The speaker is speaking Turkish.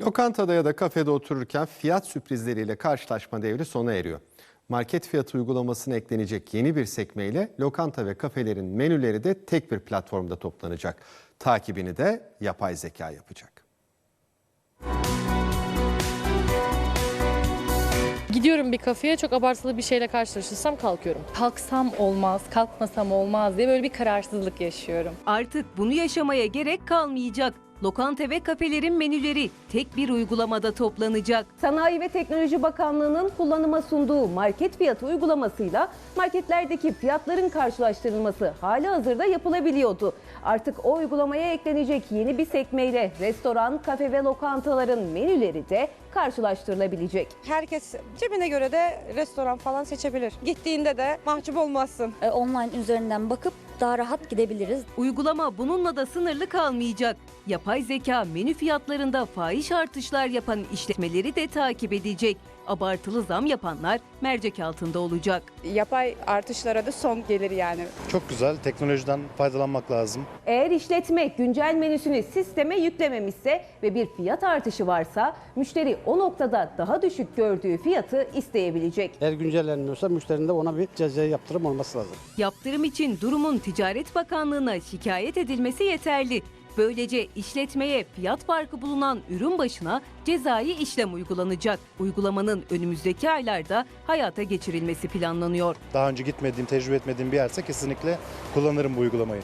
Lokantada ya da kafede otururken fiyat sürprizleriyle karşılaşma devri sona eriyor. Market fiyatı uygulamasına eklenecek yeni bir sekmeyle lokanta ve kafelerin menüleri de tek bir platformda toplanacak. Takibini de yapay zeka yapacak. Gidiyorum bir kafeye çok abartılı bir şeyle karşılaşırsam kalkıyorum. kalksam olmaz, kalkmasam olmaz diye böyle bir kararsızlık yaşıyorum. Artık bunu yaşamaya gerek kalmayacak. Lokanta ve kafelerin menüleri tek bir uygulamada toplanacak. Sanayi ve Teknoloji Bakanlığı'nın kullanıma sunduğu market fiyatı uygulamasıyla marketlerdeki fiyatların karşılaştırılması hali hazırda yapılabiliyordu. Artık o uygulamaya eklenecek yeni bir sekmeyle restoran, kafe ve lokantaların menüleri de karşılaştırılabilecek. Herkes cebine göre de restoran falan seçebilir. Gittiğinde de mahcup olmazsın. e, online üzerinden bakıp daha rahat gidebiliriz. Uygulama bununla da sınırlı kalmayacak. Yapay zeka menü fiyatlarında fahiş artışlar yapan işletmeleri de takip edecek. Abartılı zam yapanlar mercek altında olacak. Yapay artışlara da son gelir yani. Çok güzel. Teknolojiden faydalanmak lazım. Eğer işletme güncel menüsünü sisteme yüklememişse ve bir fiyat artışı varsa müşteri o noktada daha düşük gördüğü fiyatı isteyebilecek. Eğer güncellenmiyorsa müşterinin de ona bir ceza yaptırım olması lazım. Yaptırım için durumun Ticaret Bakanlığı'na şikayet edilmesi yeterli. Böylece işletmeye fiyat farkı bulunan ürün başına cezai işlem uygulanacak. Uygulamanın önümüzdeki aylarda hayata geçirilmesi planlanıyor. Daha önce gitmediğim, tecrübe etmediğim bir yerse kesinlikle kullanırım bu uygulamayı.